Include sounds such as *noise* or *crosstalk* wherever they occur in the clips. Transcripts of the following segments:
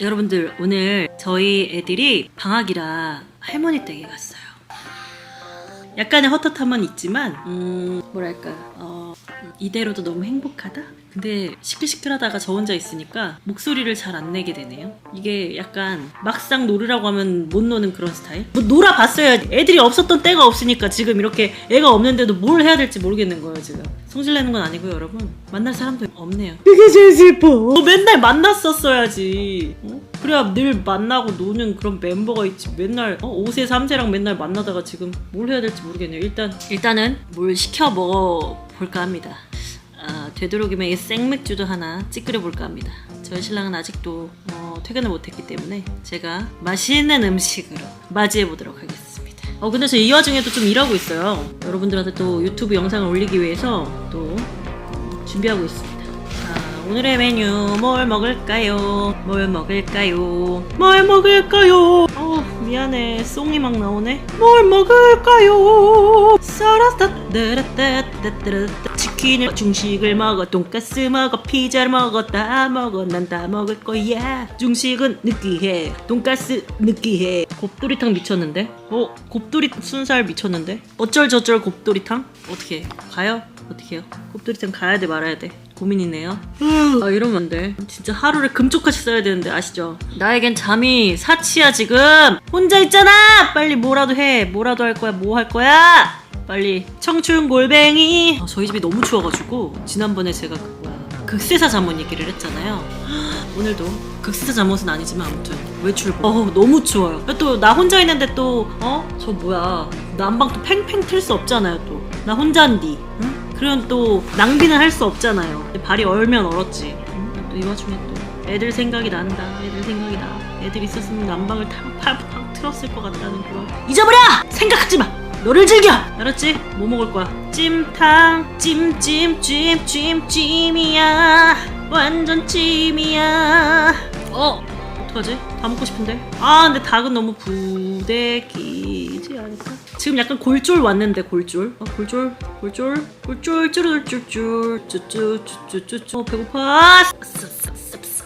여러분들 오늘 저희 애들이 방학이라 할머니 댁에 갔어요. 약간의 헛헛함은 있지만 음 뭐랄까 어, 이대로도 너무 행복하다. 근데 시끌시끌하다가 저 혼자 있으니까 목소리를 잘 안 내게 되네요. 이게 약간 막상 놀으라고 하면 못 노는 그런 스타일. 뭐 놀아봤어야 애들이 없었던 때가 없으니까 지금 이렇게 애가 없는데도 뭘 해야 될지 모르겠는 거예요 지금. 성질 내는 건 아니고요 여러분. 만날 사람도 없네요. 그게 제일 슬퍼. 너 맨날 만났었어야지. 어? 그래야 늘 만나고 노는 그런 멤버가 있지. 맨날 어? 5세 3세랑 맨날 만나다가 지금 뭘 해야 될지 모르겠네요. 일단 일단은 뭘 시켜 먹어 볼까 합니다. 아, 되도록이면 이 생맥주도 하나 찌끄려 볼까 합니다. 저희 신랑은 아직도 어, 퇴근을 못했기 때문에 제가 맛있는 음식으로 맞이해 보도록 하겠습니다. 어 근데 저 이 와중에도 좀 일하고 있어요. 여러분들한테 또 유튜브 영상을 올리기 위해서 또 어, 준비하고 있습니다. 자, 오늘의 메뉴 뭘 먹을까요? 뭘 먹을까요? 뭘 먹을까요? 어 미안해 송이 막 나오네. 뭘 먹을까요? 따라따따따따 치킨을 중식을 먹어 돈가스 먹어 피자를 먹어 다 먹어 난 다 먹을 거야. 중식은 느끼해. 돈가스 느끼해. 곱돌이탕 미쳤는데? 어 곱돌이 순살 미쳤는데? 어쩔 저쩔 곱돌이탕? 어떻게 해? 가요? 어떻게 해요? 곱돌이탕 가야 돼 말아야 돼? 고민이네요. 아 이러면 안돼. 진짜 하루를 금쪽같이 써야 되는데 아시죠? 나에겐 잠이 사치야 지금! 혼자 있잖아! 빨리 뭐라도 해. 뭐라도 할 거야 뭐 할 거야 빨리 청춘 골뱅이. 아, 저희 집이 너무 추워가지고 지난번에 제가 그 뭐야 극세사 잠옷 얘기를 했잖아요. 오늘도 극세사 잠옷은 아니지만 아무튼 외출복. 어 너무 추워요. 또 나 혼자 있는데 또 어? 저 뭐야 난방 또 팽팽 틀 수 없잖아요 또. 나 혼자인디 응? 그럼 또 낭비는 할 수 없잖아요. 발이 얼면 얼었지. 응? 또이 와중에 또 애들 생각이 난다 애들 생각이 나. 애들 있었으면 난방을 팍팍팍 틀었을 것 같다는 그런. 잊어버려! 생각하지 마 너를 즐겨. 알았지? 뭐 먹을 거야? 찜탕 찜찜찜 찜찜이야. 완전 찜이야. 어 어떡하지? 다 먹고 싶은데? 아 근데 닭은 너무 부대끼지 않을까? 지금 약간 골졸 왔는데 골졸? 어 골졸? 골졸? 골졸? 쭈르쭈쭈 쭈쭈쭈쭈쭈. 어 배고파.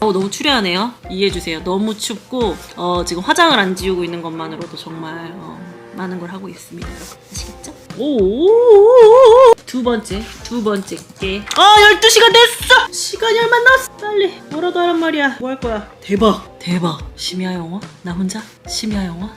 어, 너무 추레하네요. 이해해주세요. 너무 춥고, 어, 지금 화장을 안 지우고 있는 것만으로도 정말, 어, 많은 걸 하고 있습니다. 여러분. 아시겠죠? 오, 두 번째, 두 번째 게. 아, 12시간 됐어! 시간이 얼마 남았어! 빨리, 뭐라도 하란 말이야. 뭐 할 거야? 대박! 대박! 심야 영화? 나 혼자? 심야 영화?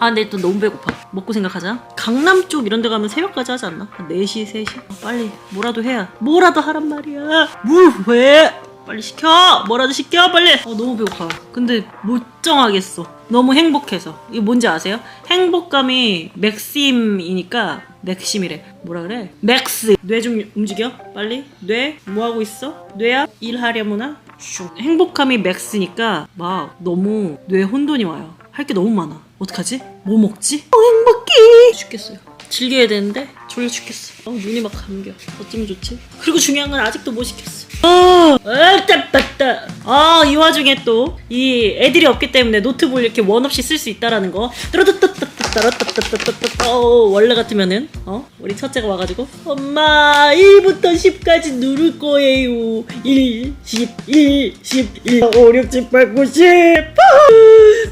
아 근데 또 너무 배고파 먹고 생각하자 강남 쪽 이런 데 가면 새벽까지 하지 않나? 한 4시 3시 어, 빨리 뭐라도 해야 뭐라도 하란 말이야 뭘왜 빨리 시켜 뭐라도 시켜 빨리 어 너무 배고파 근데 못 정하겠어 너무 행복해서 이게 뭔지 아세요? 행복감이 맥심이니까 맥심이래 뭐라 그래? 맥스 뇌 좀 움직여 빨리 뇌 뭐 하고 있어? 뇌야? 일하려무나? 슝. 행복감이 맥스니까 막 너무 뇌 혼돈이 와요 할 게 너무 많아 어떡하지? 뭐 먹지? 어, 행복해 죽겠어요 즐겨야 되는데 졸려 죽겠어. 어, 눈이 막 감겨. 어쩌면 좋지? 그리고 중요한 건 아직도 못 시켰어. 아, 따, 따, 따. 아, 이 와중에 또 이 애들이 없기 때문에 노트북을 이렇게 원 없이 쓸 수 있다라는 거. 어, 원래 같으면은 어 우리 첫째가 와가지고 엄마 1부터 10까지 누를 거예요. 1, 10, 1, 10, 1, 5, 6, 7, 8, 9, 10.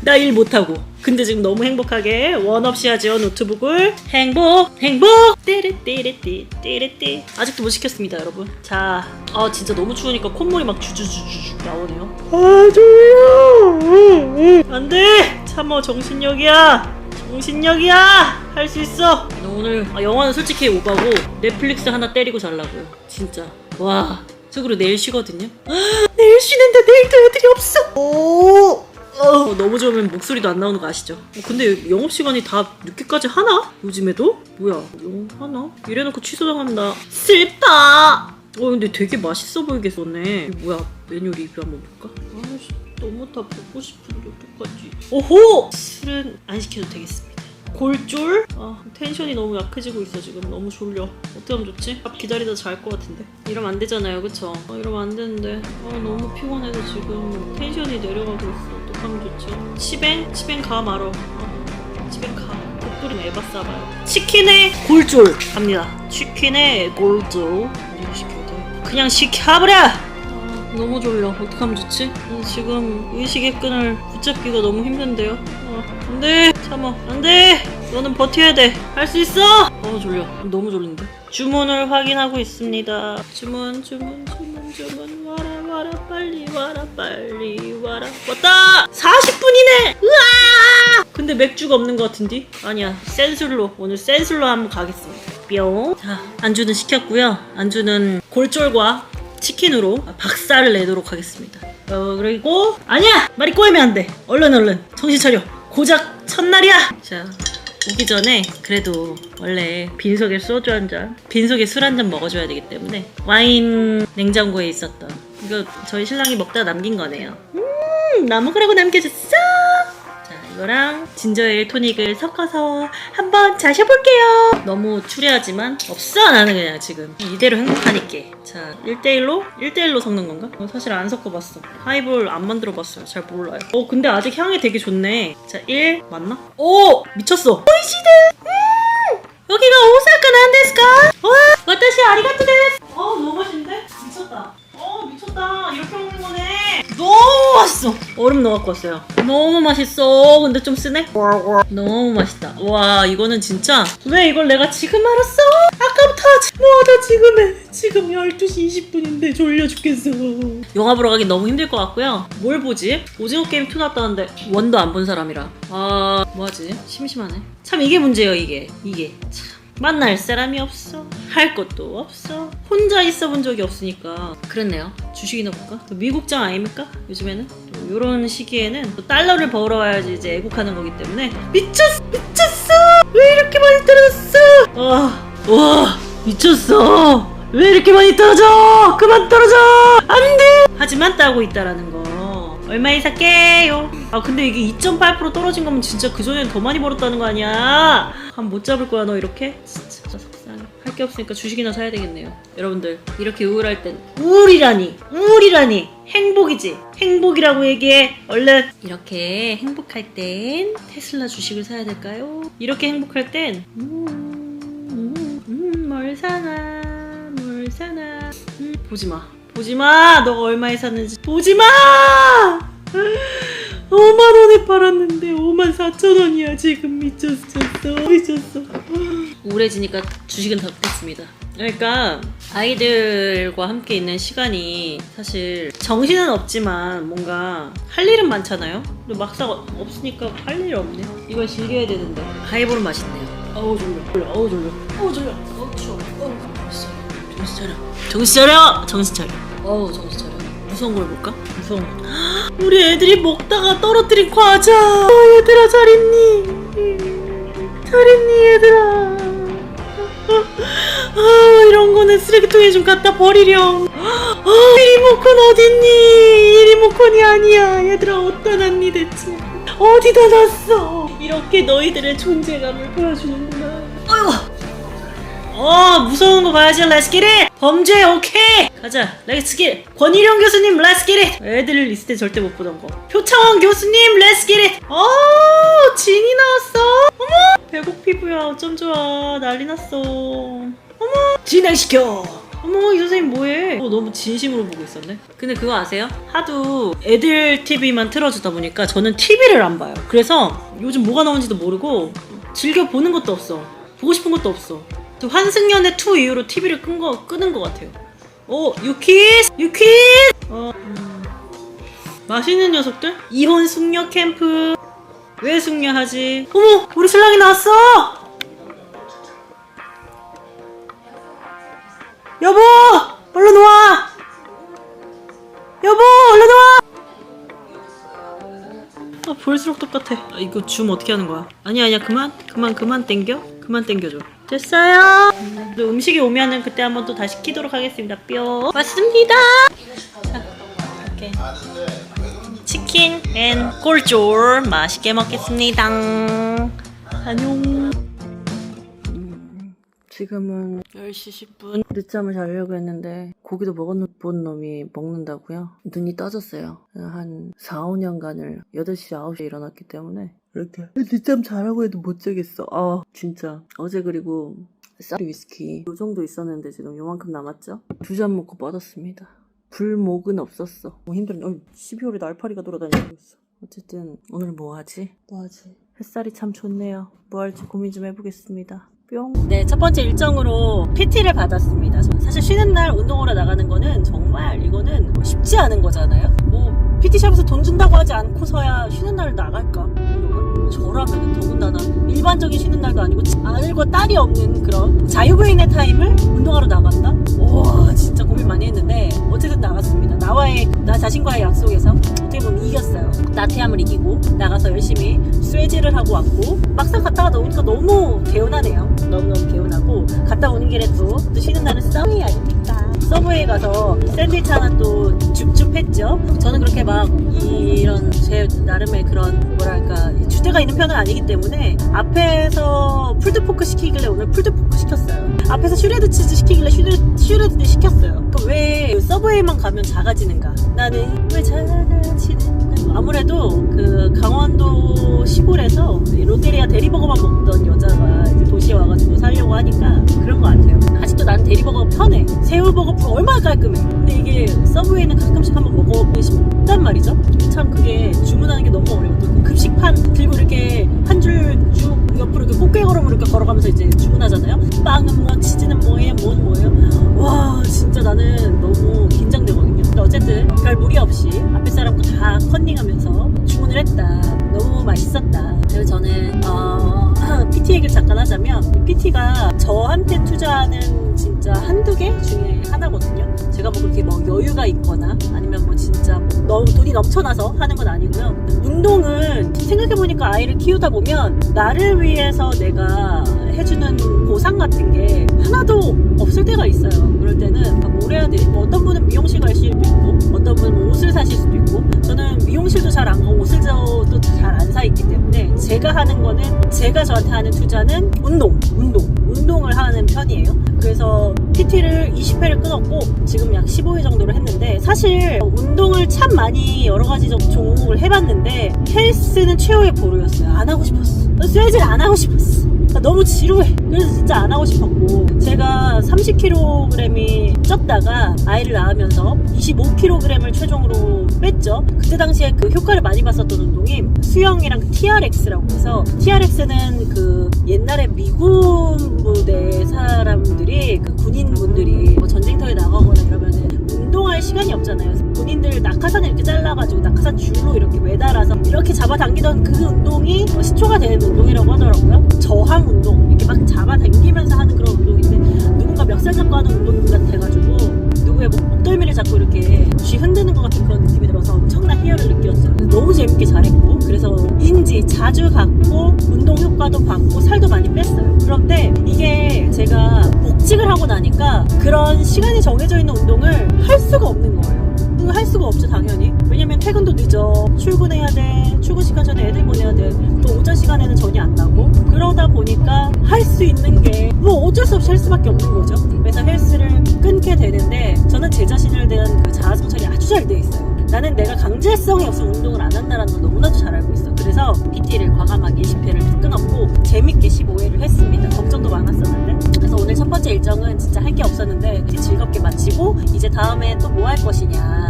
나1 못하고 근데 지금 너무 행복하게 원 없이 하죠 노트북을. 행복 행복! 띠리띠리띠 띠리띠. 아직도 못 시켰습니다 여러분. 자 아 진짜 너무 추우니까 콧물이 막 주주주주 나오네요. 아 졸려 안돼! 참어 정신력이야. 정신력이야! 할 수 있어! 나 오늘 아, 영화는 솔직히 오바고 넷플릭스 하나 때리고 잘라고요. 진짜. 와 저그로 내일 쉬거든요. *gasps* 내일 쉬는데 내일도 애들이 없어. 오 어, 너무 좋으면 목소리도 안 나오는 거 아시죠? 어, 근데 영업 시간이 다 늦게까지 하나? 요즘에도? 뭐야, 영업 하나? 이래놓고 취소당한다. 슬퍼! 어, 근데 되게 맛있어 보이게 썼네. 뭐야, 메뉴 리뷰 한번 볼까? 아씨, 너무 다 먹고 싶은데 어떡하지? 오호! 술은 안 시켜도 되겠습니다. 골졸? 아, 텐션이 너무 약해지고 있어, 지금. 너무 졸려. 어떻게 하면 좋지? 밥 기다리다 잘 것 같은데. 이러면 안 되잖아요, 그쵸? 아, 이러면 안 되는데. 아, 너무 피곤해서 지금 텐션이 내려가고 있어. 어떡하면 좋지? 치뱅? 치뱅 가 말어. 아, 치뱅 가. 곱돌이 에바 싸봐요. 치킨의 골졸 갑니다. 치킨의 골졸. 이거 시켜. 그냥 시켜버려! 아, 너무 졸려. 어떡하면 좋지? 어, 지금 의식의 끈을 붙잡기가 너무 힘든데요. 어, 안 돼! 참아. 안 돼! 너는 버텨야 돼. 할 수 있어! 어, 졸려. 너무 졸린데. 주문을 확인하고 있습니다. 주문, 주문, 주문, 주문. 와라, 와라, 빨리 와라, 빨리 와라. 왔다! 40분이네! 으아! 근데 맥주가 없는 것 같은데? 아니야. 센술로. 오늘 센술로 한번 가겠습니다. 뿅. 자, 안주는 시켰고요. 안주는 골쫄과 치킨으로 박살을 내도록 하겠습니다. 어, 그리고 아니야! 말이 꼬이면 안 돼. 얼른 얼른. 정신 차려. 고작 첫날이야. 자, 오기 전에 그래도 원래 빈속에 소주 한 잔, 빈속에 술 한 잔 먹어줘야 되기 때문에 와인 냉장고에 있었던 이거 저희 신랑이 먹다가 남긴 거네요. 음, 나 먹으라고 남겨줬어. 자, 이거랑 진저에일 토닉을 섞어서 한번 자셔볼게요. 너무 추레하지만 없어 나는 그냥 지금 이대로 행복하니까. 자, 1대1로? 1대1로 섞는 건가? 어, 사실 안 섞어봤어. 하이볼 안 만들어봤어요. 잘 몰라요. 어, 근데 아직 향이 되게 좋네. 자, 1 맞나? 오! 미쳤어. 오이시드! 음! 여기가 오사카 난데스까? 와! 아리가토 어, 미쳤다. 이렇게 먹는 거네. 너무 맛있어. 얼음 넣어 갖고 왔어요. 너무 맛있어. 근데 좀 쓰네? 너무 맛있다. 와, 이거는 진짜 왜 이걸 내가 지금 알았어? 아까부터 하지. 뭐하다 지금 해. 지금 12시 20분인데 졸려 죽겠어. 영화 보러 가긴 너무 힘들 것 같고요. 뭘 보지? 오징어 게임 2 나왔다는데 원도 안 본 사람이라. 아, 뭐하지? 심심하네. 참 이게 문제예요, 이게. 이게. 참. 만날 사람이 없어. 할 것도 없어. 혼자 있어 본 적이 없으니까. 그렇네요. 주식이나 볼까? 또 미국장 아닙니까? 요즘에는? 또 요런 시기에는 또 달러를 벌어 와야지 이제 애국하는 거기 때문에. 미쳤어! 미쳤어! 왜 이렇게 많이 떨어졌어! 와, 와, 미쳤어! 왜 이렇게 많이 떨어져! 그만 떨어져! 안 돼! 하지만 따고 있다라는 거. 얼마에 살게요? 아, 근데 이게 2.8% 떨어진 거면 진짜 그전엔 더 많이 벌었다는 거 아니야? 한못 잡을 거야, 너 이렇게? 진짜 속상해. 할 게 없으니까 주식이나 사야 되겠네요. 여러분들, 이렇게 우울할 땐 우울이라니! 우울이라니! 행복이지! 행복이라고 얘기해! 얼른! 이렇게 행복할 땐 테슬라 주식을 사야 될까요? 이렇게 행복할 땐 음, 음, 음, 뭘 사나, 뭘 사나. 음, 보지 마. 보지 마! 너가 얼마에 샀는지. 보지 마! 5만 원에 팔았는데 5만 4천 원이야. 지금 미쳤어. 미쳤어. 우울해지니까 주식은 다 못했습니다. 그러니까 아이들과 함께 있는 시간이 사실 정신은 없지만 뭔가 할 일은 많잖아요. 근데 막상 없으니까 할 일이 없네. 이걸 즐겨야 되는데. 하이볼은 맛있네요. 어우 졸려. 어우 졸려. 어우 졸려. 어우 추워. 어우 정신 차려. 정신 차려. 정신 차려 어우 정신 차려 무서운 걸 볼까? 무서운 거 우리 애들이 먹다가 떨어뜨린 과자. 어, 얘들아 잘 있니? 잘 있니 얘들아? 아 이런 거는 쓰레기통에 좀 갖다 버리렴. 아 리모컨 어딨니? 이 리모컨이 아니야. 얘들아 어디다 놨니 대체? 어디다 놨어? 이렇게 너희들의 존재감을 보여주는구나. 아유. 어 무서운 거 봐야지. 렛츠 기릿 범죄 오케이 가자. 렛츠 기릿 권일용 교수님 렛츠 기릿 애들 때 절대 못 보던 거. 표창원 교수님 렛츠 기릿 어 진이 나왔어. 어머! 배곡 피부야. 어쩜 좋아. 난리 났어. 어머! 진행시켜. 어머 이 선생님 뭐해? 어, 너무 진심으로 보고 있었네. 근데 그거 아세요? 하도 애들 TV만 틀어주다 보니까 저는 TV를 안 봐요. 그래서 요즘 뭐가 나오는지도 모르고 즐겨 보는 것도 없어. 보고 싶은 것도 없어 저 환승연애 2 이후로 TV를 끈 거, 끄는 것 같아요. 오, 유키스! 유키스! 어, 음. 맛있는 녀석들? 이혼 숙녀 캠프. 왜 숙녀하지? 어머! 우리 신랑이 나왔어! 여보! 얼른 와! 여보! 얼른 와! 아, 볼수록 똑같아. 아, 이거 줌 어떻게 하는 거야? 아니야, 아니야. 그만. 그만, 그만 땡겨. 그만 땡겨줘. 됐어요. 또 음식이 오면은 그때 한번 또 다시 키도록 하겠습니다. 뿅. 왔습니다. 자, 이렇게. 치킨 앤 꼴쫄 맛있게 먹겠습니다. 안녕. 음, 지금은 10시 10분 늦잠을 자려고 했는데 고기도 먹어본 놈이 먹는다고요? 눈이 떠졌어요. 한 4, 5년간을 8시, 9시에 일어났기 때문에 이렇게 늦잠 자라고 해도 못 자겠어. 아 진짜 어제 그리고 쌀이 위스키 요 정도 있었는데 지금 요만큼 남았죠? 두 잔 먹고 뻗었습니다. 불목은 없었어. 너무 힘들어. 어, 12월에 날파리가 돌아다니고 있어. 어쨌든 오늘 뭐 하지? 뭐 하지? 햇살이 참 좋네요. 뭐 할지 고민 좀 해보겠습니다. 뿅. 네, 첫 번째 일정으로 PT를 받았습니다. 저 사실 쉬는 날 운동하러 나가는 거는 정말 이거는 뭐 쉽지 않은 거잖아요. 뭐 PT샵에서 돈 준다고 하지 않고서야 쉬는 날 나갈까? 저라면 더군다나 일반적인 쉬는 날도 아니고 아들과 딸이 없는 그런 자유부인의 타임을 운동하 가서 샌드위치 하나 또 줍줍했죠. 저는 그렇게 막 이런 제 나름의 그런 뭐랄까 주제가 있는 편은 아니기 때문에 앞에서 풀드포크 시키길래 오늘 풀드포크 시켰어요. 앞에서 슈레드 치즈 시키길래 슈레드, 슈레드 시켰어요. 그왜 서브웨이만 가면 작아지는가? 나는 왜 작아지는가? 아무래도 그 강원도 시골에서 이 롯데리아 대리버거만 먹던 여자가 이제 도시에 와가지고 살려고 하니까 그런 것 같아요. 아직도 난 대리버거가 편해. 새우버거 얼마나 깔끔해. 근데 이게 서브웨이는 가끔씩 한번 먹어보고 싶단 말이죠. 참 그게 주문하는 게 너무 어려워. 그 급식판 들고 이렇게 한 줄 쭉 옆으로 이렇게 꽃게 걸음으로 이렇게 걸어가면서 이제 주문하잖아요. 빵은 뭐, 치즈는 뭐예요, 뭐는 뭐예요. 와, 진짜 나는 너무 긴장되거든요. 근데 어쨌든 별 무리 없이 앞에 사람과 다 컨닝 있었다. 그래서 저는 어, PT 얘기를 잠깐 하자면 PT가 저한테 투자하는 진짜 한두 개 중에 하나거든요. 제가 뭐 그렇게 뭐 여유가 있거나 아니면 뭐 진짜 뭐 너무 돈이 넘쳐나서 하는 건 아니고요. 운동은 생각해보니까 아이를 키우다 보면 나를 위해서 내가 해주는 보상 같은 게 하나도 없을 때가 있어요. 그럴 때는 아, 뭘 해야 되지? 뭐 어떤 분은 미용실 갈 수도 있고 어떤 분은 뭐 옷을 사실 수도 있고 저는 미용실도 잘 안 가고 옷을 또잘안 사 있기 때문에 제가 하는 거는 제가 저한테 하는 투자는 운동, 운동, 운동을 하는 편이에요. 그래서 PT를 20회를 끊었고 지금 약 15회 정도를 했는데 사실 운동을 참 많이 여러 가지 종- 종목을 해봤는데 헬스는 최후의 보루였어요. 안 하고 싶었어. 쇠질 안 하고 싶었어. 아, 너무 지루해. 그래서 진짜 안 하고 싶었고 제가 30kg이 쪘다가 아이를 낳으면서 25kg을 최종으로 뺐죠. 그때 당시에 그 효과를 많이 봤었던 운동이 수영이랑 TRX라고 해서 TRX는 그 옛날에 미군 부대 사람들이 그 군인분들이 시간이 없잖아요. 군인들 낙하산을 이렇게 잘라가지고 낙하산 줄로 이렇게 매달아서 이렇게 잡아당기던 그 운동이 뭐 시초가 되는 운동이라고 하더라고요. 저항 운동 이렇게 막 잡아당기면서 하는 그런 운동인데 누군가 멱살 잡고 하는 운동 같아가지고 누구의 뭐 목덜미를 잡고 이렇게 쥐 흔드는 것 같은 그런 느낌이 들어서 엄청난 희열을 느꼈어요. 너무 재밌게 잘했고 그래서 인지 자주 갔고 운동 효과도 받고 살도 많이 뺐어요. 그런데 이게 제가 복직을 하고 나니까 그런 시간이 정해져 있는 운동을 할 수가 없는 거예요. 할 수가 없죠 당연히. 왜냐면 퇴근도 늦어. 출근해야 돼. 출근 시간 전에 애들 보내야 돼또 오전 시간에는 전이 안 나고. 그러다 보니까 할 수 있는 게 뭐 어쩔 수 없이 할 수밖에 없는 거죠. 그래서 헬스를 끊게 되는데 저는 제 자신을 대한 그 자아 성찰이 아주 잘 돼 있어요 나는 내가 강제성이 없으면 운동을 안 한다는 걸 너무나도 잘 알고 있어. 그래서 PT를 과감하게 20회를 끊었고 재밌게 15회를 했습니다. 걱정도 많았었는데. 그래서 오늘 첫 번째 일정은 진짜 할 게 없었는데 즐겁게 마치고 이제 다음에 또 뭐 할 것이냐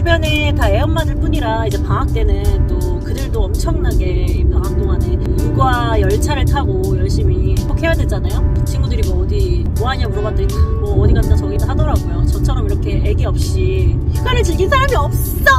주변에 다 애엄마들 뿐이라 이제 방학 때는 또 그들도 엄청나게 이 방학 동안에 육아 열차를 타고 열심히 행복해야 되잖아요. 친구들이 뭐 어디 뭐 하냐 물어봤더니 다뭐 어디 갔다 저기 하더라고요. 저처럼 이렇게 애기 없이 휴가를 즐긴 사람이 없어!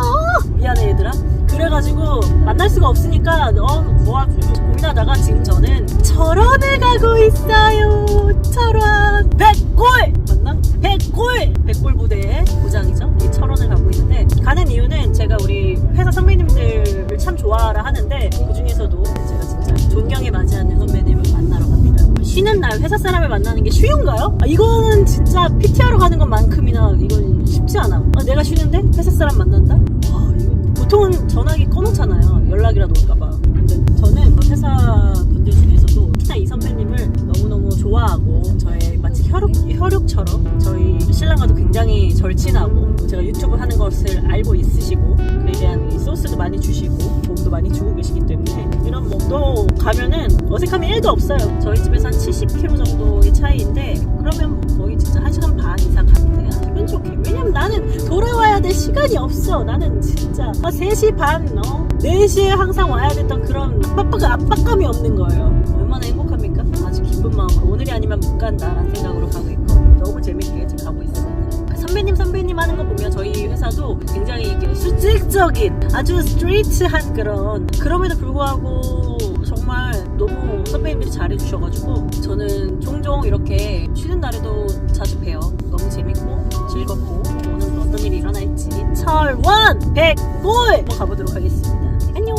미안해 얘들아 그래가지고 만날 수가 없으니까 어 뭐하지 고민하다가 지금 저는 철원을 가고 있어요 철원 백골 맞나? 백골 백골 부대의 고장이죠 이 철원을 가고 있는데 가는 이유는 제가 우리 회사 선배님들을 참 좋아하라 하는데 그 중에서도 제가 진짜 존경에 맞이하는 선배님을 만나러 갑니다 쉬는 날 회사 사람을 만나는 게 쉬운가요? 아, 이거는 진짜 PT하러 가는 것만큼이나 이건 쉽지 않아 아, 내가 쉬는데 회사 사람 만난다? 보통은 전화기 꺼놓잖아요. 연락이라도 올까봐. 근데 저는 그 회사 분들 중에서도 특히나 이 선배님을 너무너무 좋아하고 저의 마치 혈육, 혈육처럼 저희 신랑과도 굉장히 절친하고 제가 유튜브 하는 것을 알고 있으시고 그에 대한 이 소스도 많이 주시고 도움도 많이 주고 계시기 때문에 이런 뭐또 가면은 어색함이 1도 없어요. 저희 집에서 한 70km 정도의 차이인데 그러면 거의 진짜 1시간 반 이상 가면 돼요. 기분 좋게. 왜냐면 나는 돌아와야 될 시간이 없어. 나는 진짜 아, 3시 반, 어? 4시에 항상 와야 됐던 그런 빡빡 압박감이 없는 거예요. 얼마나 행복합니까? 아주 기쁜 마음으로 오늘이 아니면 못 간다라는 생각으로 가고 있고 너무 재밌게 지금 가고 있습니다. 선배님 선배님 하는 거 보면 저희 회사도 굉장히 수직적인 아주 스트레이트한 그런 그럼에도 불구하고 정말 너무 선배님들이 잘해주셔가지고 저는 종종 이렇게 쉬는 날에도 자주 봬요. 너무 재밌고 즐겁고 오늘 어떤 일이 일어날지 철원 백골 한번 가보도록 하겠습니다. 안녕.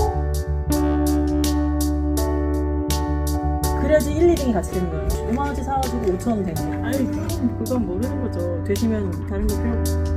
그래야지 1, 2등이 같이 되는 거예요. 5만 원치 사가지고 5천 원 되는 거예요. 아니, 그건 모르는 거죠. 되시면 다른 거 필요 없고.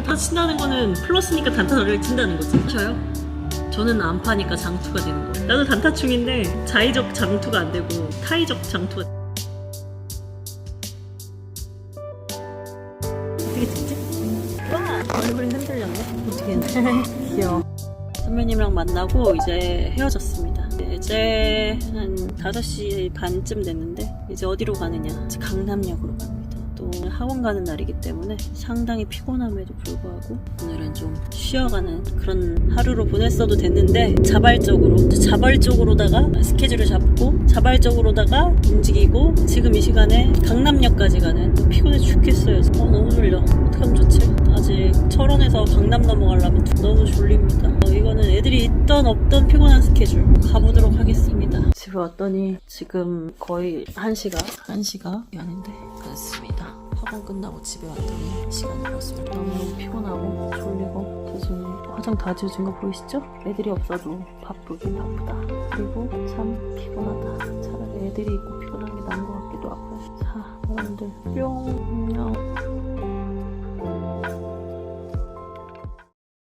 그 단타 친다는 거는 플러스니까 단타를 친다는 거지. 저요? 저는 안 파니까 장투가 되는 거예요. 나도 단타충인데 자의적 장투가 안 되고 타의적 장투가 어떻게 찍지? 와! 얼굴이 흔들렸네. 어떻게 했네. *laughs* 귀여워. 선배님이랑 만나고 이제 헤어졌습니다. 이제 한 5시 반쯤 됐는데 이제 어디로 가느냐? 강남역으로 갑니다. 학원 가는 날이기 때문에 상당히 피곤함에도 불구하고 오늘은 좀 쉬어가는 그런 하루로 보냈어도 됐는데 자발적으로 자발적으로다가 스케줄을 잡고 자발적으로다가 움직이고 지금 이 시간에 강남역까지 가는 피곤해 죽겠어요. 어, 너무 졸려. 어떡하면 좋지? 아직 철원에서 강남 넘어가려면 너무 졸립니다. 어, 이거는 애들이 있던 없던 피곤한 스케줄 가보도록 하겠습니다. 집에 왔더니 지금 거의 1시가 1시가 아닌데 그렇습니다. 학원 끝나고 집에 왔더니 시간이 벌써 너무 피곤하고 졸리고 지금 화장 다 지워진 거 보이시죠? 애들이 없어도 바쁘긴 바쁘다. 그리고 참 피곤하다. 차라리 애들이 있고 피곤한 게 나은 것 같기도 하고요. 자, 여러분들 뿅